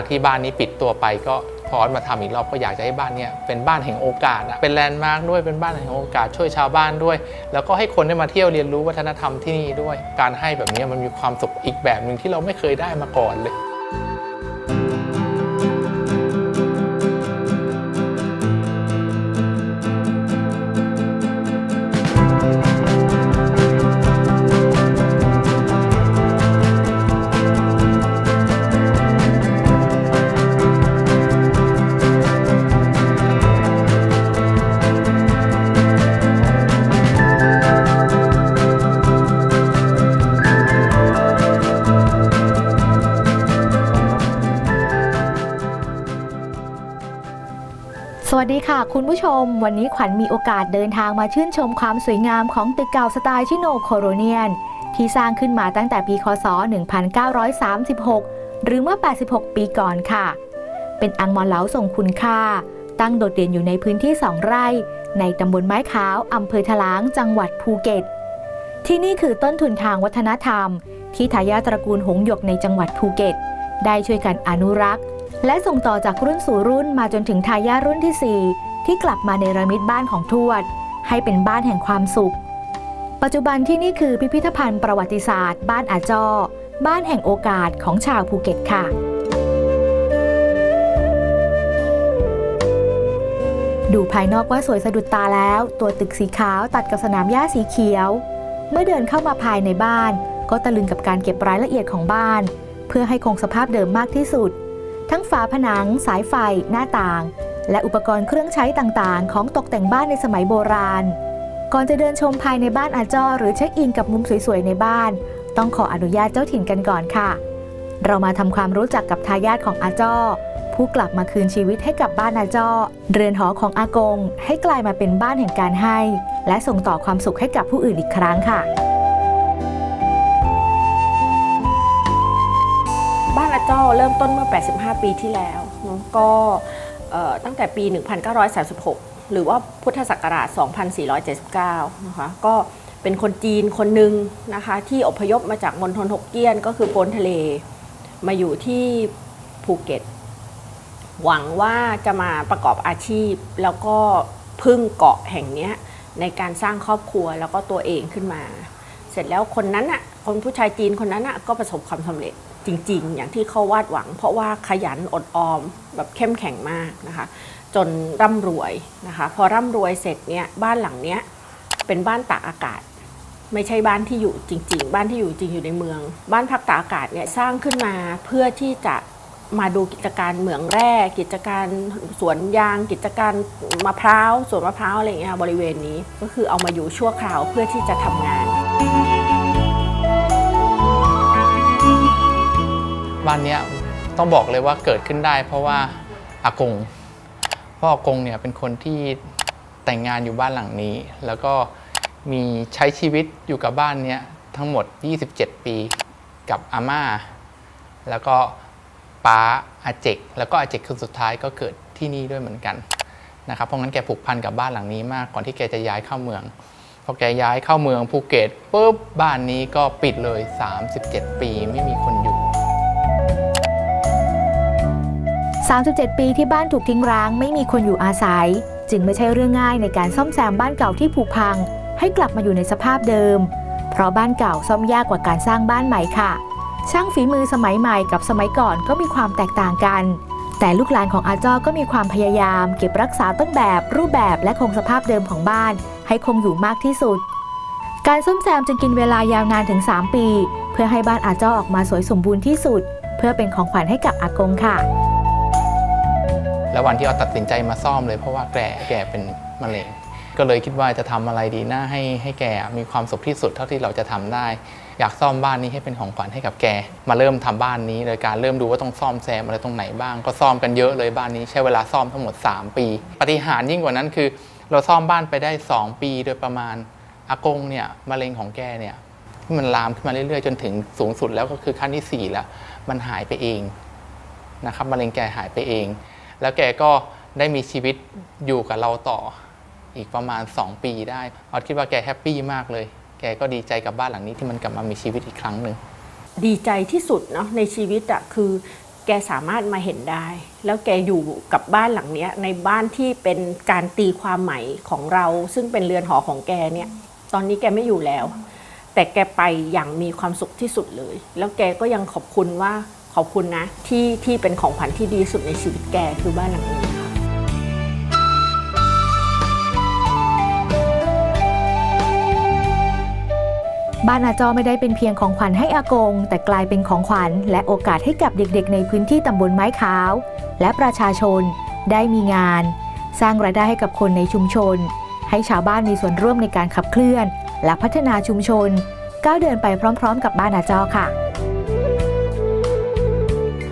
จากที่บ้านนี้ปิดตัวไปก็พอออสมาทำอีกรอบก็อยากจะให้บ้านนี้เป็นบ้านแห่งโอกาส เป็นแลนด์มาร์กด้วยเป็นบ้านแห่งโอกาสช่วยชาวบ้านด้วย แล้วก็ให้คนได้มาเที่ยวเรียนรู้วัฒนธรรมที่นี่ด้วย การให้แบบนี้มันมีความสุขอีกแบบหนึ่งที่เราไม่เคยได้มาก่อนเลย วัสดีค่ะ คุณผู้ชม วันนี้ขวัญมีโอกาสเดินทางมาชื่นชมความสวยงามของตึกเก่าสไตล์ชิโนโคโรเนียน ที่สร้างขึ้นมาตั้งแต่ปีคศ 1936 หรือเมื่อ 86 ปีก่อนค่ะ เป็นอังมอเหลาส่งคุณค่า ตั้งโดดเด่นอยู่ในพื้นที่2ไร่ ในตำบลไม้ขาวอำเภอทะลางจังหวัดภูเก็ต ที่นี่คือต้นทุนทางวัฒนธรรม ที่ทายาทตระกูลหงหยกในจังหวัดภูเก็ต ได้ช่วยกันอนุรักษ์ และส่งต่อจากรุ่นสู่รุ่นมาจนถึงทายาทรุ่นที่ 4 ที่กลับมาในระมิดบ้านของทวด ให้เป็นบ้านแห่งความสุข ปัจจุบันที่นี่คือพิพิธภัณฑ์ประวัติศาสตร์ บ้านอาจอบ้านแห่งโอกาสของชาวภูเก็ตค่ะ ดูภายนอกว่าสวยสะดุดตาแล้ว ตัวตึกสีขาวตัดกับสนามหญ้าสีเขียว เมื่อเดินเข้ามาภายในบ้าน ก็ตะลึงกับการเก็บรายละเอียดของบ้าน เพื่อให้คงสภาพเดิมมากที่สุด ทั้งฝาผนัง สายไฟ หน้าต่าง และอุปกรณ์เครื่องใช้ต่างๆ ของตกแต่งบ้านในสมัยโบราณ ก่อนจะเดินชมภายในบ้านอาจอหรือเช็คอินกับมุมสวยๆในบ้าน ต้องขออนุญาตเจ้าถิ่นกันก่อนค่ะ เรามาทำความรู้จักกับทายาทของอาจอผู้กลับมาคืนชีวิตให้กับบ้านอาจอเรือนหอของอากง ให้กลายมาเป็นบ้านแห่งการให้ และส่งต่อความสุขให้กับผู้อื่นอีกครั้งค่ะ เริ่มต้นเมื่อ 85 ปีที่แล้วก็ตั้งแต่ปี 1936 หรือว่าพุทธศักราช 2479 นะคะก็เป็นคนจีนคนหนึ่งนะคะที่อพยพมาจากมณฑลฮกเกี้ยนก็คือโปนทะเล มาอยู่ที่ภูเก็ต หวังว่าจะมาประกอบอาชีพ แล้วก็พึ่งเกาะแห่งนี้ในการสร้างครอบครัวแล้วก็ตัวเองขึ้นมา เสร็จแล้วคนนั้นอะคนผู้ชายจีนคนนั้นอะก็ประสบความสำเร็จ จริง ๆ อย่างที่เขาวาดหวัง เพราะว่าขยันอดออมแบบเข้มแข็งมากนะคะ จนร่ำรวยนะคะ พอร่ำรวยเสร็จเนี่ยบ้านหลังเนี้ยเป็นบ้านตากอากาศ ไม่ใช่บ้านที่อยู่จริง ๆ บ้านที่อยู่จริงอยู่ในเมือง บ้านพักตากอากาศเนี่ยสร้างขึ้นมาเพื่อที่จะมาดูกิจการเหมืองแร่กิจการสวนยาง กิจการมะพร้าวสวนมะพร้าวอะไรเงี้ยบริเวณนี้ก็คือเอามาอยู่ชั่วคราวเพื่อที่จะทำงาน บ้านนี้ต้องบอกเลยว่าเกิดขึ้นได้ เพราะว่าอากงพราะอากงเนี่ยเป็นคนที่แต่งงานอยู่บ้านหลังนี้ แล้วก็มีใช้ชีวิตอยู่กับบ้านนี้ทั้งหมด 27 ปีกับอาม่า แล้วก็ป้าอาเจก แล้วก็อาเจกคนสุดท้ายก็เกิดที่นี่ด้วยเหมือนกันนะครับเพราะงั้นแกผูกพันกับบ้านหลังนี้มากก่อนที่แกจะย้ายเข้าเมืองพอแกย้ายเข้าเมืองภูเก็ตปุ๊บบ้านนี้ก็ปิดเลย 37 ปีไม่มีคน 37 ปีที่บ้านถูกทิ้งร้างไม่มีคนอยู่อาศัย จึงไม่ใช่เรื่องง่ายในการซ่อมแซมบ้านเก่าที่ผุพัง ให้กลับมาอยู่ในสภาพเดิม เพราะบ้านเก่าซ่อมยากกว่าการสร้างบ้านใหม่ค่ะ ช่างฝีมือสมัยใหม่กับสมัยก่อนก็มีความแตกต่างกัน แต่ลูกหลานของอาจ้อก็มีความพยายาม เก็บรักษาต้นแบบ รูปแบบและคงสภาพเดิมของบ้าน ให้คงอยู่มากที่สุด การซ่อมแซมจึงกินเวลายาวนานถึง 3 ปี เพื่อให้บ้านอาจ้อออกมาสวยสมบูรณ์ที่สุด เพื่อเป็นของขวัญให้กับอากงค่ะ แล้ววันที่เราตัดสินใจมาซ่อมเลยเพราะว่าแกแกเป็นมะเร็งก็เลยคิดว่าจะทำอะไรดีนะให้ให้แกมีความสุขที่สุดเท่าที่เราจะทำได้ อยากซ่อมบ้านนี้ให้เป็นของขวัญให้กับแก มาเริ่มทำบ้านนี้โดยการเริ่มดูว่าต้องซ่อมแซมอะไรตรงไหนบ้าง ก็ซ่อมกันเยอะเลยบ้านนี้ใช้เวลาซ่อมทั้งหมด 3 ปี ปฏิหารยิ่งกว่านั้นคือ เราซ่อมบ้านไปได้ 2 ปีโดยประมาณอากงเนี่ยมะเร็งของแกเนี่ยที่มันลามขึ้นมาเรื่อยๆ จนถึงสูงสุดแล้วก็คือขั้นที่4แล้วมันหายไปเองนะครับมะเร็งแกหายไปเอง แล้วแกก็ได้มีชีวิตอยู่กับเราต่ออีกประมาณ 2 ปีได้ออดคิดว่าแกแฮปปี้มากเลย แกก็ดีใจกับบ้านหลังนี้ที่มันกลับมามีชีวิตอีกครั้งหนึ่งดีใจที่สุดเนาะในชีวิตอะคือแกสามารถมาเห็นได้ แล้วแกอยู่กับบ้านหลังเนี้ยในบ้านที่เป็นการตีความใหม่ของเรา ซึ่งเป็นเรือนหอของแกเนี่ย ตอนนี้แกไม่อยู่แล้ว แต่แกไปอย่างมีความสุขที่สุดเลย แล้วแกก็ยังขอบคุณว่า ขอบคุณนะที่ที่เป็นของขวัญที่ดีสุดในชีวิตแกคือบ้านหลังนี้ค่ะบ้านอาจอไม่ได้เป็นเพียงของขวัญให้อากง แต่กลายเป็นของขวัญและโอกาสให้กับเด็กๆ ในพื้นที่ตำบลไม้ขาว และประชาชนได้มีงาน สร้างรายได้ให้กับคนในชุมชน ให้ชาวบ้านมีส่วนร่วมในการขับเคลื่อน และพัฒนาชุมชนก้าวเดินไปพร้อม ๆ กับบ้านอาจอค่ะ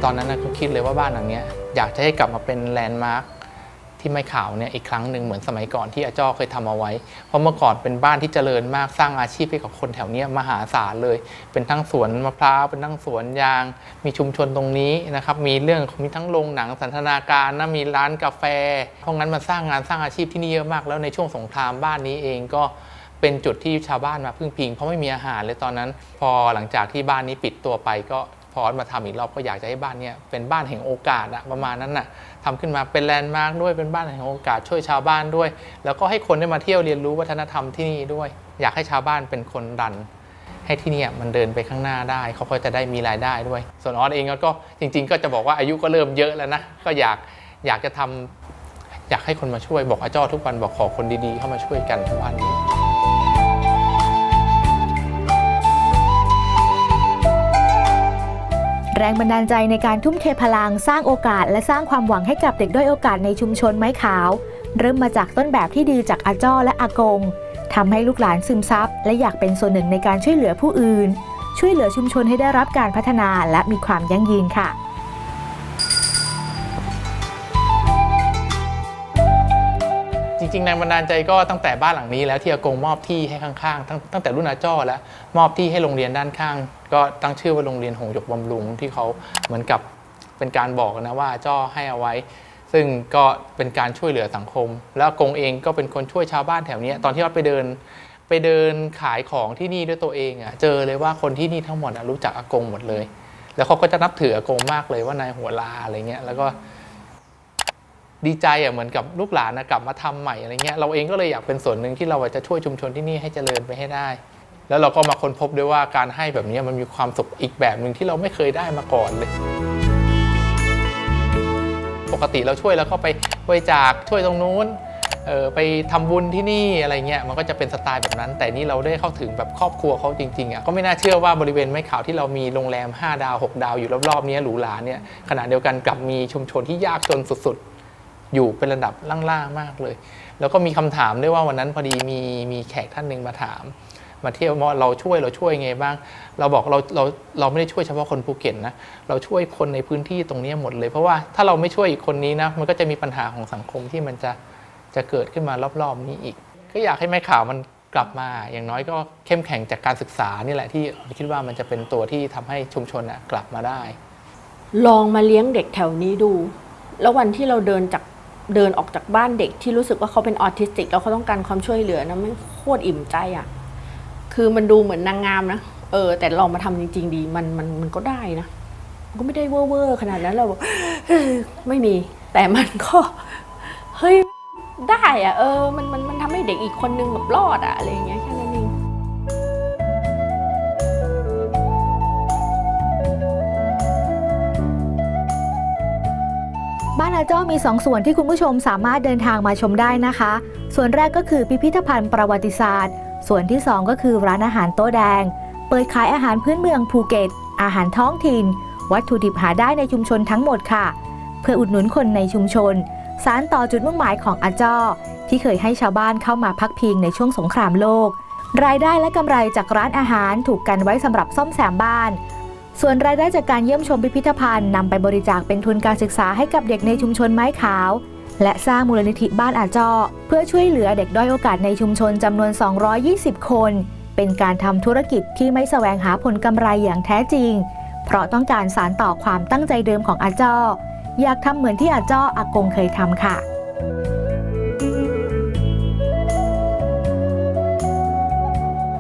ตอนนั้นนะก็คิดเลยว่าบ้านหลังนี้อยากจะให้กลับมาเป็นแลนด์มาร์คที่ไม่ขาวเนี่ยอีกครั้งหนึ่งเหมือนสมัยก่อนที่อาจ้อเคยทำเอาไว้ เพราะเมื่อก่อนเป็นบ้านที่เจริญมากสร้างอาชีพให้กับคนแถวนี้มหาศาลเลย เป็นทั้งสวนมะพร้าวเป็นทั้งสวนยาง มีชุมชนตรงนี้นะครับมีเรื่องมีทั้งโรงหนังสันทนาการนะมีร้านกาแฟ เพราะงั้นมันสร้างงานสร้างอาชีพที่นี่เยอะมาก แล้วในช่วงสงครามบ้านนี้เองก็เป็นจุดที่ชาวบ้านมาพึ่งพิง เพราะไม่มีอาหารเลยตอนนั้น พอหลังจากที่บ้านนี้ปิดตัวไปก็ พอมาทำอีกรอบก็อยากจะให้บ้านนี้เป็นบ้านแห่งโอกาสอะประมาณนั้นน่ะทำขึ้นมาเป็นแลนด์มาร์คด้วยเป็นบ้านแห่งโอกาสช่วยชาวบ้านด้วย แล้วก็ให้คนได้มาเที่ยวเรียนรู้วัฒนธรรมที่นี่ด้วย อยากให้ชาวบ้านเป็นคนดัน ให้ที่นี่มันเดินไปข้างหน้าได้เขาก็จะได้มีรายได้ด้วย ส่วนออสเองก็จริง ๆ ก็จะบอกว่าอายุก็เริ่มเยอะแล้วนะก็อยากอยากจะทำอยากให้คนมาช่วยบอกอาจ้อทุกวันบอกขอคนดีๆเข้ามาช่วยกันบ้านนี้ แรงบันดาลใจในการทุ่มเทพลังสร้างโอกาส และสร้างความหวังให้กับเด็กด้อยโอกาสในชุมชนไม้ขาว เริ่มมาจากต้นแบบที่ดีจากอาจ้อและอากงทำให้ลูกหลานซึมซับ และอยากเป็นส่วนหนึ่งในการช่วยเหลือผู้อื่น ช่วยเหลือชุมชนให้ได้รับการพัฒนาและมีความยั่งยืนค่ะ ริงๆแรงบันดาลใจก็ตั้งแต่บ้านหลังนี้แล้วที่อากงมอบที่ให้ข้างๆ ตั้งตั้งแต่รุ่นอาจ้อแล้วมอบที่ให้โรงเรียนด้านข้าง ก็ตั้งชื่อว่าโรงเรียนหงหยกบำรุงที่เขาเหมือนกับเป็นการบอกนะว่าอาจ้อให้เอาไว้ ซึ่งก็เป็นการช่วยเหลือสังคม แล้วอากงเองก็เป็นคนช่วยชาวบ้านแถวนี้ตอนที่ว่าไปเดินไปเดินขายของที่นี่ด้วยตัวเองอะ่ะเจอเลยว่าคนที่นี่ทั้งหมดรู้จักอากงหมดเลย แล้วเขาก็จะนับถืออากงมากเลยว่านายหัวลาอะไรเงี้ยแล้วก็ ดีใจอะเหมือนกับลูกหลานนะกลับมาทำใหม่อะไรเงี้ยเราเองก็เลยอยากเป็นส่วนหนึ่งที่เราจะช่วยชุมชนที่นี่ให้เจริญไปให้ได้ แล้วเราก็มาค้นพบด้วยว่าการให้แบบนี้มันมีความสุขอีกแบบหนึ่งที่เราไม่เคยได้มาก่อนเลย ปกติเราช่วยแล้วก็ไปบริจาคช่วยตรงนู้นเออไปทำบุญที่นี่อะไรเงี้ยมันก็จะเป็นสไตล์แบบนั้น แต่นี่เราได้เข้าถึงแบบครอบครัวเขาจริงๆอะก็ไม่น่าเชื่อว่าบริเวณไม้ขาวที่เรามีโรงแรม 5 ดาว 6 ดาวอยู่รอบๆนี้หรูหราเนี่ยขณะเดียวกันกลับมีชุมชนที่ยากจนสุดๆ อยู่เป็นระดับล่างๆมากเลย แล้วก็มีคำถามด้วยว่าวันนั้นพอดีมีมีแขกท่านหนึ่งมาถาม มาเที่ยวว่าเราช่วยเราช่วยไงบ้าง เราบอกเราเราเราไม่ได้ช่วยเฉพาะคนภูเก็ตนะเราช่วยคนในพื้นที่ตรงนี้หมดเลย เพราะว่าถ้าเราไม่ช่วยอีกคนนี้นะมันก็จะมีปัญหาของสังคมที่มันจะจะเกิดขึ้นมารอบๆนี้อีก ก็อยากให้แม่ข่าวมันกลับมาอย่างน้อยก็เข้มแข็งจากการศึกษานี่แหละที่คิดว่ามันจะเป็นตัวที่ทำให้ชุมชนน่ะกลับมาได้ ลองมาเลี้ยงเด็กแถวนี้ดู แล้ววันที่เราเดินจาก เดินออกจากบ้านเด็กที่รู้สึกว่าเขาเป็นออทิสติก แล้วเขาต้องการความช่วยเหลือนะมันโคตรอิ่มใจอะ่ะ คือมันดูเหมือนนางงามนะเออ แต่ลองมาทำจริง ๆ ดีมันมันมันก็ได้นะมันก็ไม่ได้เวอร์เวอร์ขนาดนั้นเราบอกไม่มี แต่มันก็เฮ้ยได้อะเออ มันมันมันทำให้เด็กอีกคนนึงแบบรอดอะอะไรอย่างเงี้ย นั้นเจ้านอาจ้อมี 2 ส่วนที่คุณผู้ชมสามารถเดินทางมาชมได้นะคะ ส่วนแรกก็คือพิพิธภัณฑ์ประวัติศาสตร์ ส่วนที่ 2 ก็คือร้านอาหารโต๊ะแดง เปิดขายอาหารพื้นเมืองภูเก็ต อาหารท้องถิ่น วัตถุดิบหาได้ในชุมชนทั้งหมดค่ะ เพื่ออุดหนุนคนในชุมชน สารต่อจุดมุ่งหมายของอาจ้อที่เคยให้ชาวบ้านเข้ามาพักพิงในช่วงสงครามโลก รายได้และกำไรจากร้านอาหารถูกกันไว้สำหรับซ่อมแซมบ้าน ส่วนรายได้จากการเยี่ยมชมพิพิธภัณฑ์นำไปบริจาคเป็นทุนการศึกษาให้กับเด็กในชุมชนไม้ขาว และสร้างมูลนิธิบ้านอาจอเพื่อช่วยเหลือเด็กด้อยโอกาสในชุมชนจำนวน 220 คน เป็นการทำธุรกิจที่ไม่แสวงหาผลกำไรอย่างแท้จริง เพราะต้องการสารต่อความตั้งใจเดิมของอาจออยากทำเหมือนที่อาจออากงเคยทำค่ะ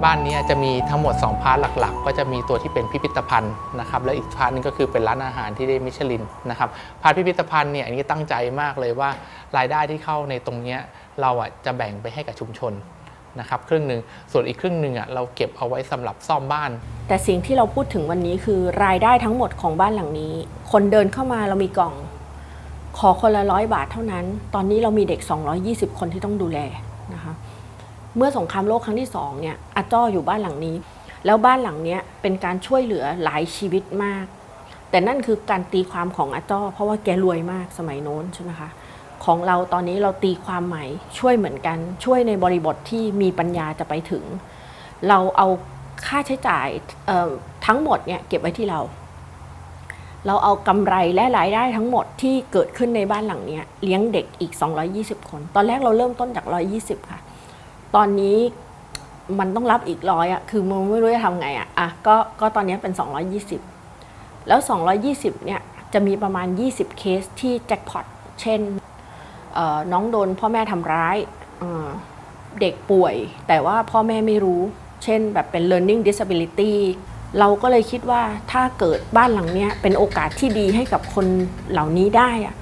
บ้านนี้จะมีทั้งหมด 2 พาร์ทหลักๆ ก็จะมีตัวที่เป็นพิพิธภัณฑ์นะครับและอีกพาร์ทหนึงก็คือเป็นร้านอาหารที่ได้มิชลินนะครับพาร์ทพิพิธภัณฑ์เนี่ยอันนี้ตั้งใจมากเลยว่ารายได้ที่เข้าในตรงนี้เราอะจะแบ่งไปให้กับชุมชนนะครับครึ่งหนึ่งส่วนอีกครึ่งหนึ่งอะเราเก็บเอาไว้สำหรับซ่อมบ้าน แต่สิ่งที่เราพูดถึงวันนี้คือรายได้ทั้งหมดของบ้านหลังนี้ คนเดินเข้ามาเรามีกล่อง ขอคนละร้อยบาทเท่านั้น ตอนนี้เรามีเด็ก 220 คนที่ต้องดูแลนะคะ เมื่อสงครามโลกครั้งที่สองเนี่ยอาจ้ออยู่บ้านหลังนี้ แล้วบ้านหลังเนี้ยเป็นการช่วยเหลือหลายชีวิตมาก แต่นั่นคือการตีความของอาจ้อเพราะว่าแกรวยมากสมัยโน้นใช่ไหมคะของเราตอนนี้เราตีความใหม่ช่วยเหมือนกัน ช่วยในบริบทที่มีปัญญาจะไปถึง เราเอาค่าใช้จ่ายทั้งหมดเนี่ยเก็บไว้ที่เรา เราเอากำไรและรายได้ทั้งหมดที่เกิดขึ้นในบ้านหลังเนี้ยเลี้ยงเด็กอีก 220 คน ตอนแรกเราเริ่มต้นจาก 120 ค่ะ ตอนนี้มันต้องรับอีกร้อยอะคือมันไม่รู้จะทำไงอะอะก็ก็ตอนนี้เป็น 220 แล้ว 220 เนี่ยจะมีประมาณ 20 เคสที่แจ็คพอตเช่นน้องโดนพ่อแม่ทำร้ายเด็กป่วย แต่ว่าพ่อแม่ไม่รู้ เช่นแบบเป็น learning disability เราก็เลยคิดว่าถ้าเกิดบ้านหลังเนี้ยเป็นโอกาสที่ดีให้กับคนเหล่านี้ได้อะ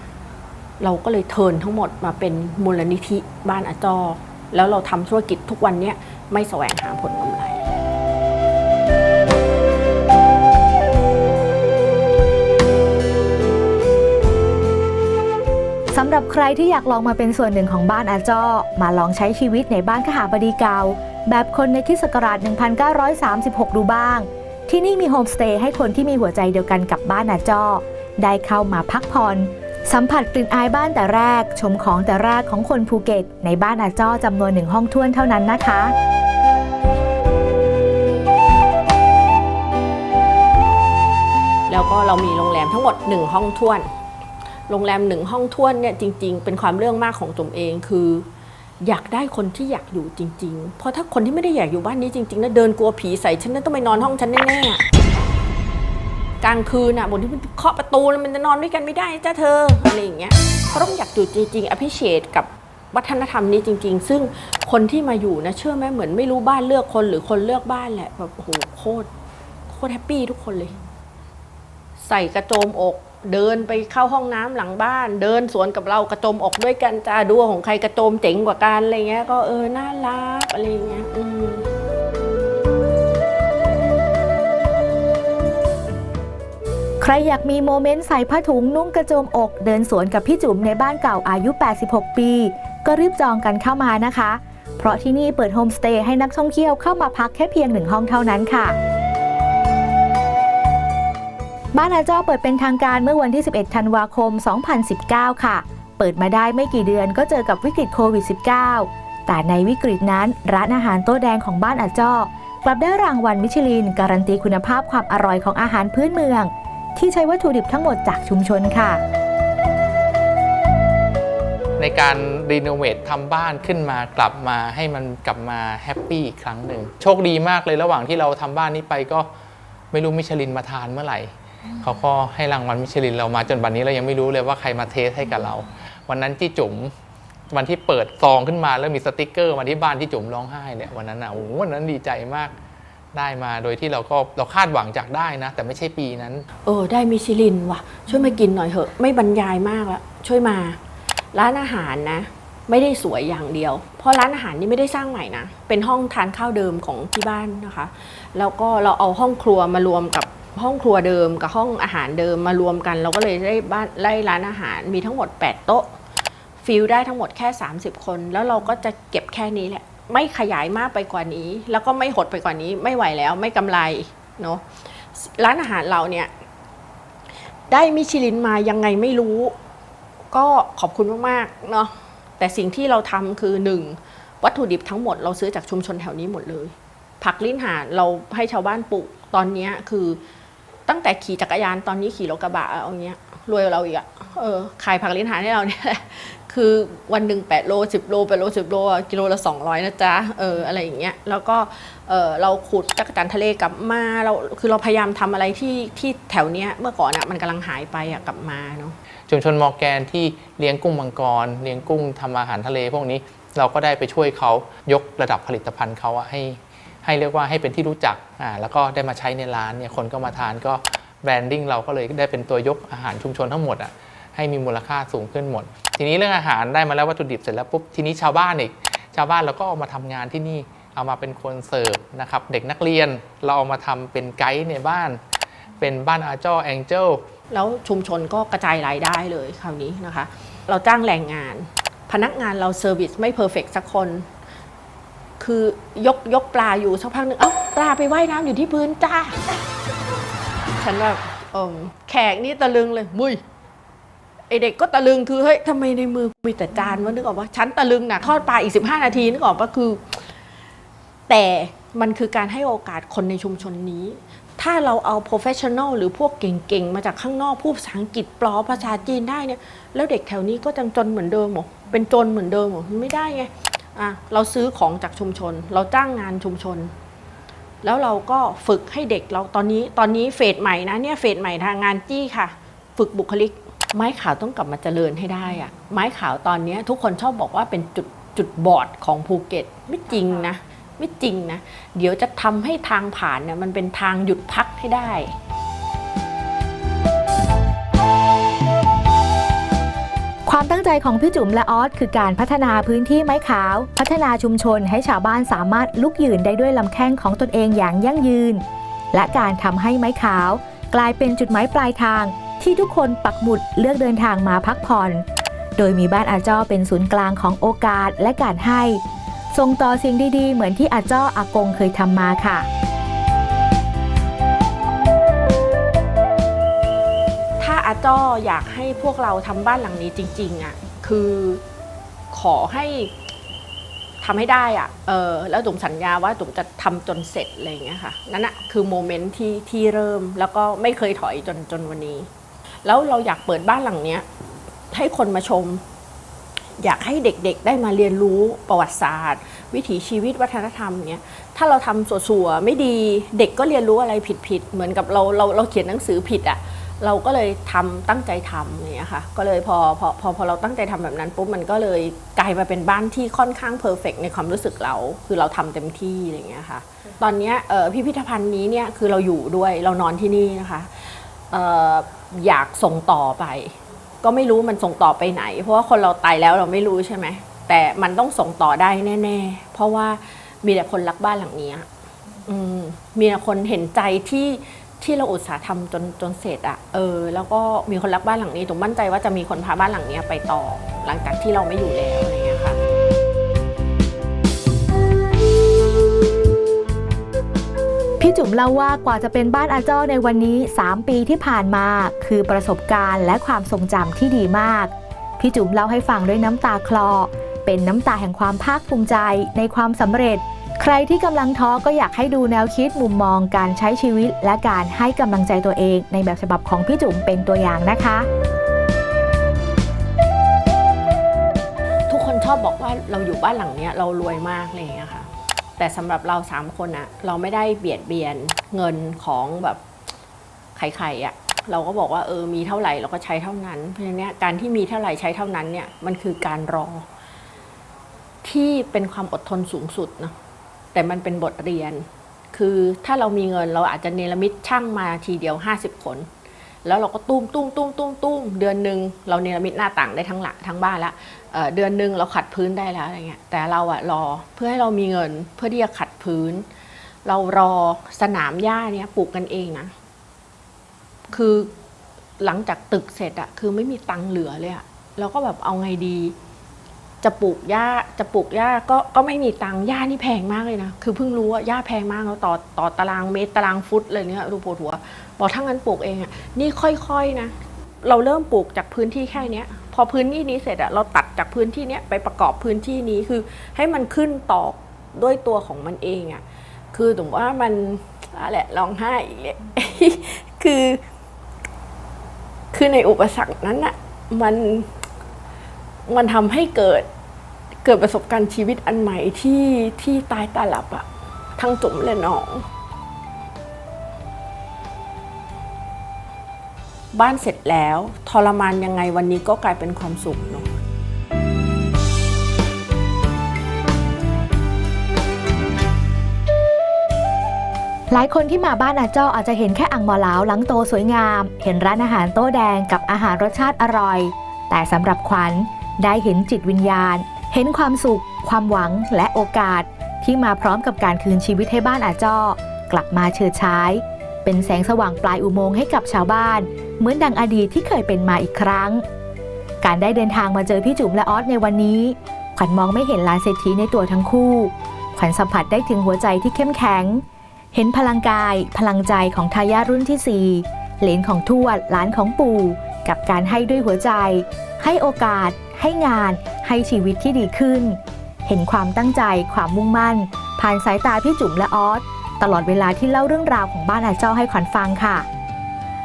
เราก็เลยเทินทั้งหมดมาเป็นมูลนิธิบ้านอาจอ แล้วเราทำธุรกิจทุกวันเนี้ยไม่แสวงหาผลกำไร สำหรับใครที่อยากลองมาเป็นส่วนหนึ่งของบ้านอาจ้อ มาลองใช้ชีวิตในบ้านขหาบดีเก่าแบบคนในคริดศักราช 1936 ดูบ้าง ที่นี่มีโฮมสเตย์ให้คนที่มีหัวใจเดียวกันกับบ้านอาจ้อ ได้เข้ามาพักผ่อน สัมผัสกลิ่นอายบ้านแต่แรก ชมของแต่แรกของคนภูเก็ต ในบ้านอาจ้อจำนวนหนึ่งห้องท้วนเท่านั้นนะคะแล้วก็เรามีโรงแรมทั้งหมด 1 ห้องท้วน โรงแรมหนึ่งห้องท้วนเนี่ยจริง ๆ เป็นความเรื่องมากของจมเองคือ อยากได้คนที่อยากอยู่จริง ๆ เพราะถ้าคนที่ไม่ได้อยากอยู่บ้านนี้จริงๆนะเดินกลัวผีใส่ฉันน่ะต้องไปนอนห้องฉันแน่ๆ กลางคืนอะบนที่มันเคาะประตูแล้วมันจะนอนด้วยกันไม่ได้จ้าเธออะไรอย่างเงี้ยเขาต้องอยากอยู่จริงๆอภิเชษกับวัฒนธรรมนี้จริง ๆ ซึ่งคนที่มาอยู่นะเชื่อไหมเหมือนไม่รู้บ้านเลือกคนหรือคนเลือกบ้านแหละแบบโอ้โหโคตรโคตรแฮปปี้ทุกคนเลย ใส่กระโจมอก เดินไปเข้าห้องน้ำหลังบ้าน เดินสวนกับเรากระโจมอกด้วยกันจ้าดูว่าของใครกระโจมเจ๋งกว่ากันอะไรเงี้ย ก็เออน่ารักอะไรเงี้ยอืม ใครอยากมีโมเมนต์ใส่ผ้าถุงนุ่งกระโจมอก เดินสวนกับพี่จุ๋มในบ้านเก่าอายุ 86 ปี ก็รีบจองกันเข้ามานะคะ เพราะที่นี่เปิดโฮมสเตย์ให้นักท่องเที่ยวเข้ามาพักแค่เพียงหนึ่งห้องเท่านั้นค่ะบ้านอาจ้อเปิดเป็นทางการเมื่อวันที่ 11 ธันวาคม 2019 ค่ะ เปิดมาได้ไม่กี่เดือนก็เจอกับวิกฤตโควิด -19 แต่ในวิกฤตนั้นร้านอาหารโต๊ะแดงของบ้านอาจ้อกลับได้รางวัลมิชลิน การันตีคุณภาพความอร่อยของอาหารพื้นเมือง ที่ใช้วัตถุดิบทั้งหมดจากชุมชนค่ะ ในการรีโนเวททำบ้านขึ้นมากลับมาให้มันกลับมาแฮปปี้อีกครั้งหนึ่งโชคดีมากเลยระหว่างที่เราทำบ้านนี้ไปก็ไม่รู้มิชลินมาทานเมื่อไหร่เขาก็ให้รางวัลมิชลินเรามาจนบัดนนี้เรายังไม่รู้เลยว่าใครมาเทสให้กับเรา วันนั้นที่จุ๋มวันที่เปิดซองขึ้นมาแล้วมีสติกเกอร์มาที่บ้านที่จุ๋มร้องไห้เนี่ยวันนั้นอะโอ้โหวันนั้นดีใจมาก ได้มา โดยที่เราก็เราคาดหวังจากได้นะ แต่ไม่ใช่ปีนั้น เออ ได้มิชลินว่ะ ช่วยมากินหน่อยเถอะ ไม่บรรยายมากละช่วยมา ร้านอาหารนะ ไม่ได้สวยอย่างเดียว เพราะร้านอาหารนี่ไม่ได้สร้างใหม่นะ เป็นห้องทานข้าวเดิมของที่บ้านนะคะ แล้วก็เราเอาห้องครัวมารวมกับห้องครัวเดิมกับห้องอาหารเดิมมารวมกัน เราก็เลยได้บ้านไล่ร้านอาหารมีทั้งหมด 8 โต๊ะฟิลได้ทั้งหมดแค่ 30 คน แล้วเราก็จะเก็บแค่นี้แหละ ไม่ขยายมากไปกว่านี้ แล้วก็ไม่หดไปกว่านี้ ไม่ไหวแล้วไม่กำไรเนาะร้านอาหารเราเนี่ย ได้มิชลินมายังไงไม่รู้ ก็ขอบคุณมากๆเนาะแต่สิ่งที่เราทำคือหนึ่งวัตถุดิบทั้งหมดเราซื้อจากชุมชนแถวนี้หมดเลย ผักลิ้นหาเราให้ชาวบ้านปลูกตอนนี้คือตั้งแต่ขี่จักรยานตอนนี้ขี่รถกระบะเอาเงี้ยรวยเราอีกอะเออขายผักลิ้นหาให้เราเนี่ย คือวันหนึ่ง8โล10 โล8โล10 โลกิโลละ 200 นะจ๊ะเอออะไรอย่างเงี้ยแล้วก็เออเราขุดจักรจันทร์ทะเลกลับมาเราคือเราพยายามทำอะไรที่ที่แถวเนี้ยเมื่อก่อนอะมันกำลังหายไปอะกลับมาเนาะชุมชนมอแกนที่เลี้ยงกุ้งมังกร เลี้ยงกุ้งทำอาหารทะเลพวกนี้เราก็ได้ไปช่วยเขายกระดับผลิตภัณฑ์เขาอะให้ให้เรียกว่าให้เป็นที่รู้จักอ่าแล้วก็ได้มาใช้ในร้านเนี่ยคนก็มาทานก็แบรนดิ้งเราก็เลยได้เป็นตัวยกอาหารชุมชนทั้งหมดอะ ให้มีมูลค่าสูงขึ้นหมด ทีนี้เรื่องอาหารได้มาแล้ววัตถุดิบเสร็จแล้วปุ๊บทีนี้ชาวบ้านอีกชาวบ้านเราก็เอามาทำงานที่นี่เอามาเป็นคนเสิร์ฟนะครับเด็กนักเรียนเราเอามาทำเป็นไกด์ในบ้าน เป็นบ้านอาเจ้าแองเจิลแล้วชุมชนก็กระจายรายได้เลยคราวนี้นะคะ เราจ้างแรงงาน พนักงานเราเซอร์วิสไม่เพอร์เฟกสักคน คือยกยกปลาอยู่สักพักหนึ่งเอ้าปลาไปว่ายน้ำอยู่ที่พื้นจ้า ฉันแบบเอมแขกนี่ตะลึงเลยมุย ไอเด็กก็ตะลึงคือเฮ้ยทำไมในมือมีแต่จานวะนึกออกว่าฉันตะลึงนะทอดปลาอีก15นาทีนึกออกปะคือ แต่มันคือการให้โอกาสคนในชุมชนนี้ ถ้าเราเอา professional หรือพวกเก่งๆ มาจากข้างนอกพูดภาษาอังกฤษปลอภาษาจีนได้เนี่ย แล้วเด็กแถวนี้ก็จังจนเหมือนเดิมเหรอเป็นจนเหมือนเดิมเหรอมันไม่ได้ไงอะเราซื้อของจากชุมชน เราจ้างงานชุมชน แล้วเราก็ฝึกให้เด็กเราตอนนี้ตอนนี้เฟสใหม่นะเนี่ยเฟสใหม่ทางงานจี้ค่ะ ฝึกบุคลิก ไม้ขาวต้องกลับมาเจริญให้ได้อะไม้ขาวตอนนี้ทุกคนชอบบอกว่าเป็นจุดจุดบอดของภูเก็ตไม่จริงนะไม่จริงนะ เดี๋ยวจะทำให้ทางผ่านเนี่ยมันเป็นทางหยุดพักให้ได้ความตั้งใจของพี่จุ๋มและออสคือการพัฒนาพื้นที่ไม้ขาว พัฒนาชุมชนให้ชาวบ้านสามารถลุกยืนได้ด้วยลำแข้งของตนเองอย่างยั่งยืน และการทำให้ไม้ขาว กลายเป็นจุดหมายปลายทาง ที่ทุกคนปักหมุดเลือกเดินทางมาพักผ่อน โดยมีบ้านอาจ้อเป็นศูนย์กลางของโอกาสและการให้ ส่งต่อสิ่งดีๆ เหมือนที่อาจ้ออากงเคยทำมาค่ะ ถ้าอาจ้ออยากให้พวกเราทำบ้านหลังนี้จริงๆอะคือขอให้ทำให้ได้อะ เออ แล้วจุ๋มสัญญาว่าจุ๋มจะทำจนเสร็จอะไรอย่างเงี้ยค่ะ นั่นอะคือโมเมนต์ที่ที่เริ่มแล้วก็ไม่เคยถอยจนจนวันนี้ แล้วเราอยากเปิดบ้านหลังเนี้ยให้คนมาชม อยากให้เด็กๆได้มาเรียนรู้ประวัติศาสตร์ วิถีชีวิตวัฒนธรรมเนี้ยถ้าเราทำสัวๆไม่ดีเด็กก็เรียนรู้อะไรผิดๆเหมือนกับเราเราเราเขียนหนังสือผิดอะ่ะเราก็เลยทำตั้งใจทำอย่างเงี้ยค่ะ ก็เลยพอพอพอพอเราตั้งใจทำแบบนั้นปุ๊บมันก็เลยกลายมาเป็นบ้านที่ค่อนข้างเพอร์เฟกในความรู้สึกเรา คือเราทำเต็มที่อะไรอย่างเงี้ยค่ะ ตอนเนี้ยพิพิธภัณฑ์นี้เนี่ยคือเราอยู่ด้วยเรานอนที่นี่นะคะ อยากส่งต่อไป ก็ไม่รู้มันส่งต่อไปไหน เพราะว่าคนเราตายแล้วเราไม่รู้ใช่ไหมแต่มันต้องส่งต่อได้แน่ ๆ เพราะว่ามีแต่คนรักบ้านหลังนี้มมีแต่คนเห็นใจที่ที่เราอุตสาห์ทำจนจนเสร็จอะเออ แล้วก็มีคนรักบ้านหลังนี้ตุมมั่นใจว่าจะมีคนพาบ้านหลังนี้ไปต่อ หลังจากที่เราไม่อยู่แล้วอะไรอย่างเงี้ยค่ะ จุ๋มเล่าว่ากว่าจะเป็นบ้านอาจ้อในวันนี้ 3 ปีที่ผ่านมา คือประสบการณ์และความทรงจำที่ดีมาก พี่จุ๋มเล่าให้ฟังด้วยน้ำตาคลอ เป็นน้ำตาแห่งความภาคภูมิใจในความสำเร็จ ใครที่กำลังท้อก็อยากให้ดูแนวคิดมุมมองการใช้ชีวิต และการให้กำลังใจตัวเอง ในแบบฉบับของพี่จุ๋มเป็นตัวอย่างนะคะ ทุกคนชอบบอกว่าเราอยู่บ้านหลังเนี้ยเรารวยมากอะไรอย่างเงี้ยค่ะ แต่สำหรับเราสามคนอะเราไม่ได้เบียดเบียนเงินของแบบใครๆอะเราก็บอกว่าเออมีเท่าไหร่เราก็ใช้เท่านั้น เพราะฉะนั้นการที่มีเท่าไหร่ใช้เท่านั้นเนี่ยมันคือการรอ ที่เป็นความอดทนสูงสุดเนอะแต่มันเป็นบทเรียน คือถ้าเรามีเงินเราอาจจะเนรมิตช่างมาทีเดียว 50 คน แล้วเราก็ตุ้มตุ้มตุ้มตุ้มตุ้มเดือนหนึ่งเราเนรมิตหน้าต่างได้ทั้งหลังทั้งบ้านละ เดือนหนึ่งเราขัดพื้นได้แล้วอะไรเงี้ยแต่เราอะรอเพื่อให้เรามีเงินเพื่อที่จะขัดพื้น เรารอสนามหญ้าเนี้ยปลูกกันเองนะคือหลังจากตึกเสร็จอะคือไม่มีตังค์เหลือเลยอะเราก็แบบเอาไงดี จะปลูกหญ้าจะปลูกหญ้าก็ก็ไม่มีตังค์หญ้านี่แพงมากเลยนะคือเพิ่งรู้ว่าหญ้าแพงมากแล้วต่อต่อตารางเมตรตารางฟุตเลยเนี่ยดูปวดหัวบอกถ้างั้นปลูกเองอะนี่ค่อยๆนะเราเริ่มปลูกจากพื้นที่แค่เนี้ย พอพื้นที่นี้เสร็จอะเราตัดจากพื้นที่เนี้ยไปประกอบพื้นที่นี้คือให้มันขึ้นต่อด้วยตัวของมันเองอะคือถึงว่ามันอะไรร้องไห้อีกเลยคือ คือในอุปสรรคนั้นอะมันมันทำให้เกิดเกิดประสบการณ์ชีวิตอันใหม่ที่ที่ตายตาหลับอะทั้งจุ๋มและน้อง บ้านเสร็จแล้วทรมานยังไงวันนี้ก็กลายเป็นความสุขเนาะหลายคนที่มาบ้านอาจ้ออาจจะเห็นแค่อ่างมอเหลาหลังโตสวยงาม เห็นร้านอาหารโต๊ะแดงกับอาหารรสชาติอร่อย แต่สำหรับขวัญได้เห็นจิตวิญญาณ เห็นความสุข ความหวังและโอกาส ที่มาพร้อมกับการคืนชีวิตให้บ้านอาจ้อกลับมาเฉิดฉาย เป็นแสงสว่างปลายอุโมงค์ให้กับชาวบ้าน เหมือนดังอดีตที่เคยเป็นมาอีกครั้ง การได้เดินทางมาเจอพี่จุ๋มและออสในวันนี้ ขวัญมองไม่เห็นลานเศรษฐีในตัวทั้งคู่ ขวัญสัมผัสได้ถึงหัวใจที่เข้มแข็ง เห็นพลังกาย พลังใจของทายาทรุ่นที่ 4 เหลนของทวดหลานของปู่ กับการให้ด้วยหัวใจ ให้โอกาส ให้งาน ให้ชีวิตที่ดีขึ้น เห็นความตั้งใจความมุ่งมั่น ผ่านสายตาพี่จุ๋มและออสตลอดเวลาที่เล่าเรื่องราวของบ้านอาเจ้าให้ขวัญฟังค่ะ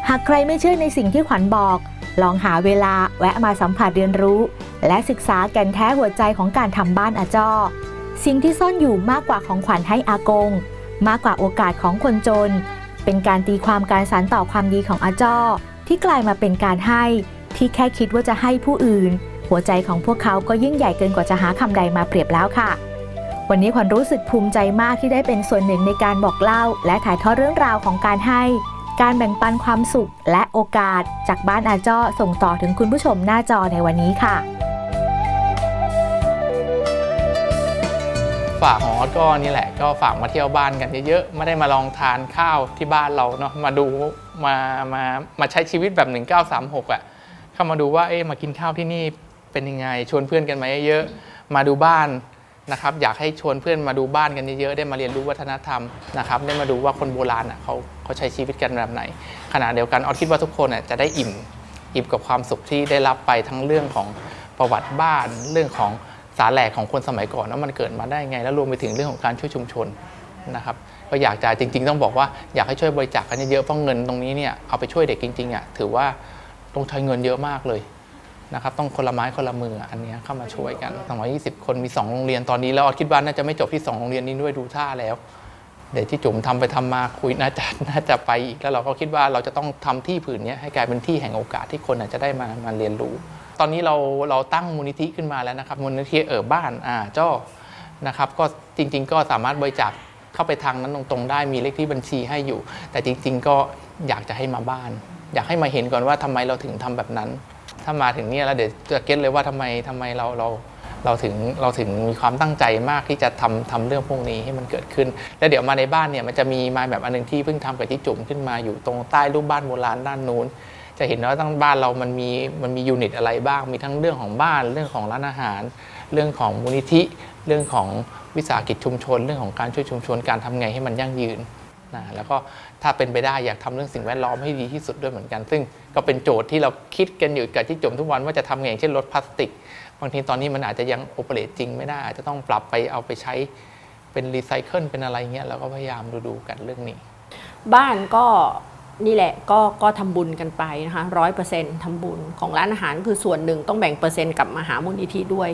หากใครไม่เชื่อในสิ่งที่ขวัญบอก ลองหาเวลาแวะมาสัมผัสเรียนรู้ และศึกษาแก่นแท้หัวใจของการทำบ้านอาจอสิ่งที่ซ่อนอยู่มากกว่าของขวัญให้อากง มากกว่าโอกาสของคนจน เป็นการตีความการสานต่อความดีของอาจอที่กลายมาเป็นการให้ ที่แค่คิดว่าจะให้ผู้อื่น หัวใจของพวกเขาก็ยิ่งใหญ่เกินกว่าจะหาคำใดมาเปรียบแล้วค่ะวันนี้ขวัญรู้สึกภูมิใจมากที่ได้เป็นส่วนหนึ่งในการบอกเล่า และถ่ายทอดเรื่องราวของการให้ การแบ่งปันความสุขและโอกาสจากบ้านอาจอส่งต่อถึงคุณผู้ชมหน้าจอในวันนี้ค่ะ ฝากของออสก็นี่แหละก็ฝากมาเที่ยวบ้านกันเยอะๆไม่ได้มาลองทานข้าวที่บ้านเราเนาะมาดูมามามาใช้ชีวิตแบบ 1936อะ่ะเข้ามาดูว่าเอ๊ะมากินข้าวที่นี่เป็นยังไงชวนเพื่อนกันมาเยอะๆมาดูบ้าน นะครับอยากให้ชวนเพื่อนมาดูบ้านกันเยอะๆได้มาเรียนรู้วัฒนธรรมนะครับได้มาดูว่าคนโบราณเขาเขาใช้ชีวิตกันแบบไหน ขณะเดียวกันออสคิดว่าทุกคนจะได้อิ่มอิ่มกับความสุขที่ได้รับไปทั้งเรื่องของประวัติบ้านเรื่องของสาแหลกของคนสมัยก่อนว่ามันเกิดมาได้ไง แล้วรวมไปถึงเรื่องของการช่วยชุมชนนะครับก็อยากจะจริง ๆ ต้องบอกว่าอยากให้ช่วยบริจาคกันเยอะๆเพราะเงินตรงนี้เนี่ยเอาไปช่วยเด็กจริงๆอะถือว่าต้องใช้เงินเยอะมากเลย นะครับต้องคนละไม้คนละมืออันนี้เข้ามาช่วยกัน 220 คนมี 2 โรงเรียนตอนนี้แล้วออคิดว่าน่าจะไม่จบที่ 2 โรงเรียนนี้ด้วยดูท่าแล้ว เดี๋ยวที่จุ๋มทำไปทำมาคุยน่าจะน่าจะไปอีกแล้วเราก็คิดว่าเราจะต้องทำที่ผืนนี้ให้กลายเป็นที่แห่งโอกาสที่คนอาจจะได้มามาเรียนรู้ ตอนนี้เราเราตั้งมูลนิธิขึ้นมาแล้วนะครับมูลนิธิเออบ้านอ่าเจ้อนะครับก็จริง ๆ ก็สามารถบริจาคเข้าไปทางนั้นตรงๆได้มีเลขที่บัญชีให้อยู่ แต่จริง ๆ ก็อยากจะให้มาบ้าน อยากให้มาเห็นก่อนว่าทำไมเราถึงทำแบบนั้น ถ้ามาถึงนี่แล้วเดี๋ยวจะเก็ตเลยว่าทำไมทำไมเราเราเราถึงเราถึงมีความตั้งใจมากที่จะทำทำเรื่องพวกนี้ให้มันเกิดขึ้น แล้วเดี๋ยวมาในบ้านเนี่ยมันจะมีมาแบบอันหนึงที่เพิ่งทำกับที่จุ่มขึ้นมาอยู่ตรงใต้รูปบ้านโบราณด้านนู้น จะเห็นว่าทั้งบ้านเรามันมีมันมียูนิตอะไรบ้าง มีทั้งเรื่องของบ้านเรื่องของร้านอาหาร เรื่องของมูลนิธิ เรื่องของวิสาหกิจชุมชน เรื่องของการช่วยชุมชนการทำไงให้มันยั่งยืน นะแล้วก็ถ้าเป็นไปได้อยากทำเรื่องสิ่งแวดล้อมให้ดีที่สุดด้วยเหมือนกัน ซึ่งก็เป็นโจทย์ที่เราคิดกันอยู่กับที่จมทุกวันว่าจะทำไงอย่างเช่นลดพลาสติก บางทีตอนนี้มันอาจจะยังโอเปเรตจริงไม่ได้อาจจะต้องปรับไปเอาไปใช้เป็นรีไซเคิลเป็นอะไรเงี้ยเราก็พยายามดูๆกันเรื่องนี้ บ้านก็นี่แหละก็ก็ทำบุญกันไปนะคะร้อยเปอร์เซ็นต์ทำบุญของร้านอาหารคือส่วนหนึ่งต้องแบ่งเปอร์เซ็นต์กับมหามูลนิธิด้วย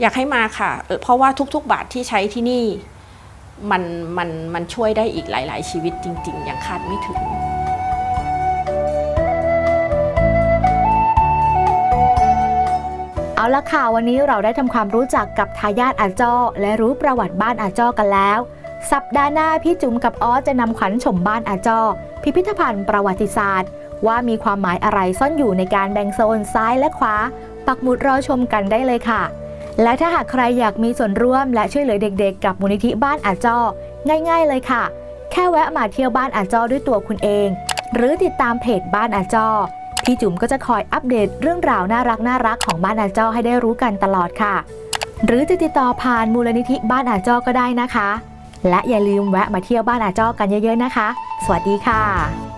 อยากให้มาค่ะ เพราะว่าทุก ๆ บาทที่ใช้ที่นี่ มันมันมันช่วยได้อีกหลาย ๆ ชีวิตจริง ๆ อย่างคาดไม่ถึงเอาละค่ะ วันนี้เราได้ทำความรู้จักกับทายาทอาจ้อและรู้ประวัติบ้านอาจ้อกันแล้ว สัปดาห์หน้าพี่จุ๋มกับออสจะนำขวัญชมบ้านอาจ้อพิพิธภัณฑ์ประวัติศาสตร์ ว่ามีความหมายอะไรซ่อนอยู่ในการแบ่งโซนซ้ายและขวา ปักหมุดรอชมกันได้เลยค่ะ และถ้าหากใครอยากมีส่วนร่วมและช่วยเหลือเด็กๆ กับมูลนิธิบ้านอาจอง่าย ๆ เลยค่ะ แค่แวะมาเที่ยวบ้านอาจอด้วยตัวคุณเอง หรือติดตามเพจบ้านอาจอพี่จุ๋มก็จะคอยอัปเดตเรื่องราวน่ารักน่ารักของบ้านอาจอให้ได้รู้กันตลอดค่ะ หรือจะติดต่อผ่านมูลนิธิบ้านอาจอก็ได้นะคะ และอย่าลืมแวะมาเที่ยวบ้านอาจอกันเยอะๆนะคะ สวัสดีค่ะ